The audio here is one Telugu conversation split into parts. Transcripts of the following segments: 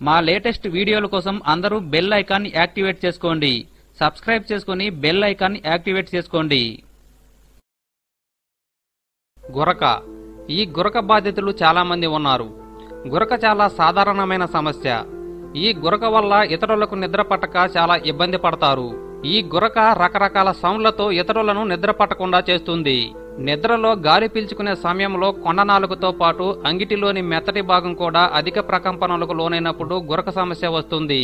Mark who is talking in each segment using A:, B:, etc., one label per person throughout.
A: మా లేటెస్ట్ వీడియోల కోసం అందరూ బెల్ ఐకాన్ యాక్టివేట్ చేసుకోండి. సబ్స్క్రైబ్ చేసుకుని బెల్ ఐకాన్ యాక్టివేట్ చేసుకోండి. గురక. ఈ గురక బాధితులు చాలామంది ఉన్నారు. గురక చాలా సాధారణమైన సమస్య. ఈ గురక వల్ల ఇతరులకు నిద్ర పట్టక చాలా ఇబ్బంది పడతారు. ఈ గురక రకరకాల సౌండ్లతో ఇతరులను నిద్ర పట్టకుండా చేస్తుంది. నిద్రలో గాలి పీల్చుకునే సమయంలో కొండనాలుగుతో పాటు అంగిటిలోని మెత్తటి భాగం కూడా అధిక ప్రకంపనలకు లోనైనప్పుడు గురక సమస్య వస్తుంది.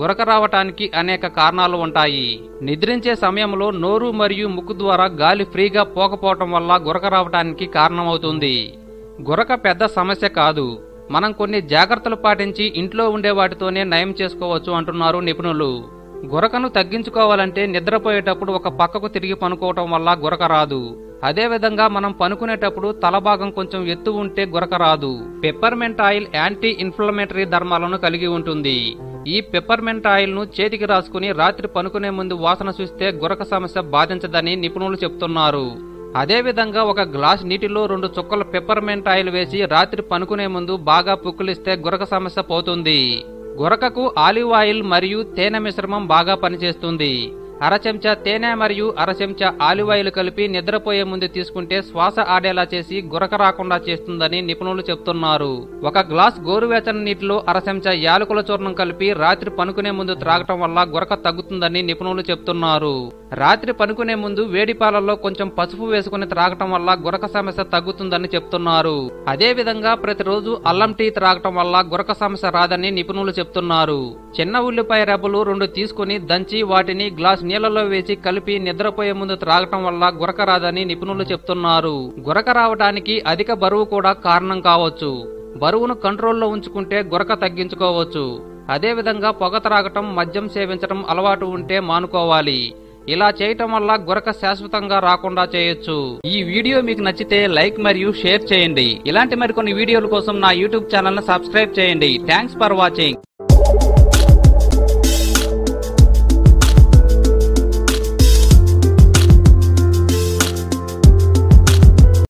A: గురక రావటానికి అనేక కారణాలు ఉంటాయి. నిద్రించే సమయంలో నోరు మరియు ముక్కు ద్వారా గాలి ఫ్రీగా పోకపోవటం వల్ల గురక రావటానికి కారణమవుతుంది. గురక పెద్ద సమస్య కాదు. మనం కొన్ని జాగ్రత్తలు పాటించి ఇంట్లో ఉండే వాటితోనే నయం చేసుకోవచ్చు అంటున్నారు నిపుణులు. గురకను తగ్గించుకోవాలంటే నిద్రపోయేటప్పుడు ఒక పక్కకు తిరిగి పనుకోవటం వల్ల గురక రాదు. అదేవిధంగా మనం పనుకునేటప్పుడు తల భాగం కొంచెం ఎత్తు ఉంటే గురక రాదు. పెప్పర్మెంట్ ఆయిల్ యాంటీ ఇన్ఫ్లమేటరీ ధర్మాలను కలిగి ఉంటుంది. ఈ పెప్పర్మెంట్ ఆయిల్ను చేతికి రాసుకుని రాత్రి పనుకునే ముందు వాసన చూస్తే గురక సమస్య బాధించదని నిపుణులు చెప్తున్నారు. అదేవిధంగా ఒక గ్లాస్ నీటిలో రెండు చుక్కల పెప్పర్మెంట్ ఆయిల్ వేసి రాత్రి పనుకునే ముందు బాగా పుక్కిలిస్తే గురక సమస్య పోతుంది. గురకకు ఆలివ్ ఆయిల్ మరియు తేనె మిశ్రమం బాగా పనిచేస్తుంది. అర చెంచా తేనె మరియు అర చెంచా కలిపి నిద్రపోయే ముందు తీసుకుంటే శ్వాస ఆడేలా చేసి గురక రాకుండా చేస్తుందని నిపుణులు చెప్తున్నారు. ఒక గ్లాస్ గోరువెచ్చని నీటిలో అర చెంచా యాలకుల చూర్ణం కలిపి రాత్రి పనుకునే ముందు త్రాగటం వల్ల గురక తగ్గుతుందని నిపుణులు చెప్తున్నారు. రాత్రి పనుకునే ముందు వేడి పాలల్లో కొంచెం పసుపు వేసుకుని త్రాగటం వల్ల గురక సమస్య తగ్గుతుందని చెప్తున్నారు. అదే విధంగా ప్రతిరోజు అల్లం టీ త్రాగటం వల్ల గురక సమస్య రాదని నిపుణులు చెప్తున్నారు. చిన్న ఉల్లిపాయ రెబ్బలు రెండు తీసుకుని దంచి వాటిని గ్లాస్ నీళ్ళలో వేసి కలిపి నిద్రపోయే ముందు త్రాగటం వల్ల గురక రాదని నిపుణులు చెప్తున్నారు. గురక రావడానికి అధిక బరువు కూడా కారణం కావచ్చు. బరువును కంట్రోల్లో ఉంచుకుంటే గురక తగ్గించుకోవచ్చు. అదేవిధంగా పొగ త్రాగటం మద్యం సేవించడం అలవాటు ఉంటే మానుకోవాలి. ఇలా చేయటం వల్ల గురక శాశ్వతంగా రాకుండా చేయొచ్చు. ఈ వీడియో మీకు నచ్చితే లైక్ మరియు షేర్ చేయండి. ఇలాంటి మరికొన్ని వీడియోల కోసం నా యూట్యూబ్ ఛానల్ సబ్స్క్రైబ్ చేయండి. Thanks for watching.